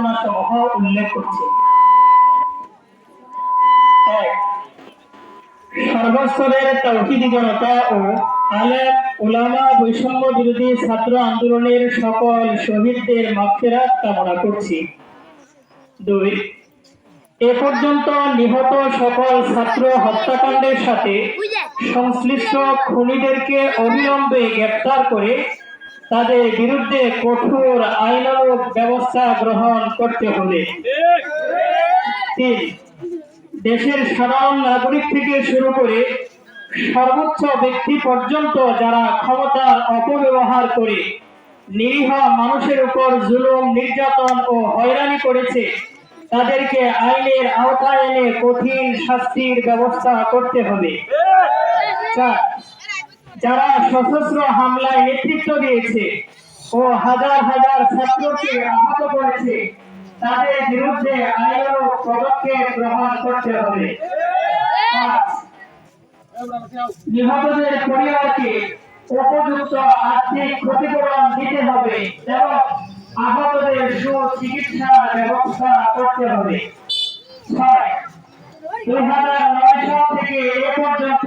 ঘটনা সমূহ উল্লেখ করছে। সর্বস্তরের জনতা ও আলেম বৈষম্য বিরোধী ছাত্র আন্দোলনের সকল শহীদদের মাগফিরাত কামনা করছি। দুই, এ পর্যন্ত নিহত সকল ছাত্র হত্যাকাণ্ডের সাথে সংশ্লিষ্ট খুনিদেরকে অবিলম্বে গ্রেপ্তার করে তাদের বিরুদ্ধে কঠোর আইনানুগ ব্যবস্থা গ্রহণ করতে হবে। দেশের সাধারণ নাগরিক থেকে শুরু করে সর্বোচ্চ ব্যক্তি পর্যন্ত যারা ক্ষমতার অপব্যবহার করে, নিরীহ মানুষের উপর জুলুম, নির্যাতন ও হয়রানি করেছে, তাদেরকে আইনের আওতায় এনে কঠিন শাস্তির ব্যবস্থা করতে হবে। যারা সশস্ত্র হামলায় নেতৃত্ব দিয়েছে ও হাজার হাজার ছাত্রকে আহত করেছে, তাদের বিরুদ্ধে আইনানুগ পদক্ষেপ গ্রহণ করতে হবে। নিহতদের পরিবারকে উপযুক্ত আর্থিক ক্ষতিপূরণ দিতে হবে এবং আহতদের সুচিকিৎসার ব্যবস্থা করতে হবে। ছয়, দুই হাজার নয় সাল থেকে এ পর্যন্ত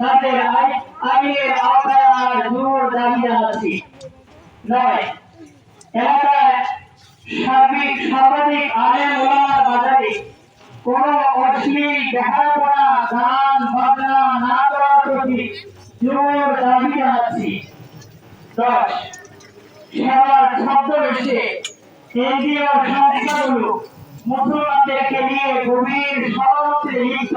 তাদের আইনের আওতায় জোর দাবি জানাচ্ছি নয়, এলাকায় সার্বিক সর্বাধিক আলেম ওলামার বাজারে কোন অশ্লীল দেখাপড়া গান, বাজনা না করার প্রতি জোর দাবি জানাচ্ছি দশ সেবার ছদ্মবেশে কেন্দ্রীয় সংস্থাগুলো মুসলমানদেরকে নিয়ে গভীর ষড়যন্ত্রে লিপ্ত।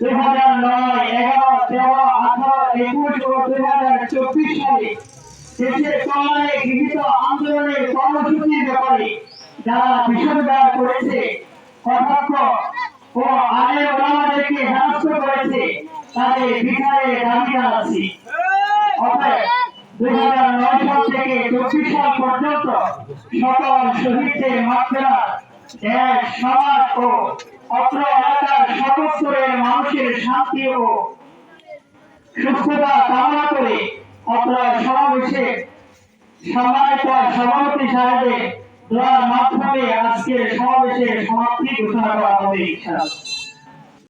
দুই হাজার নয়, এগারো, তেরো, আঠারো, একুশ ও দুই হাজার চব্বিশ সালে দেশের কল্যাণে গৃহীত আন্দোলনের কর্মসূচির ব্যাপারে যারা বিষোদ্গার করেছে, কটাক্ষ ও আগে ওলামাদেরকে হেনস্থ করেছে, তাদের বিচারে দাবি জানাচ্ছি অতএব দুই হাজার নয় সাল থেকে চব্বিশ সাল পর্যন্ত সকল শহীদদের মাত্রা দেশ, সমাজ ও অত্র এলাকার সকস্তরের মানুষের শান্তি ও সুস্থতা কামনা করে অত্র সমাবেশে সম্মানিত সভাপতি সাহেবের দোয়ার মাধ্যমে আজকের সমাবেশের সমাপ্তি ঘোষণা করা হবে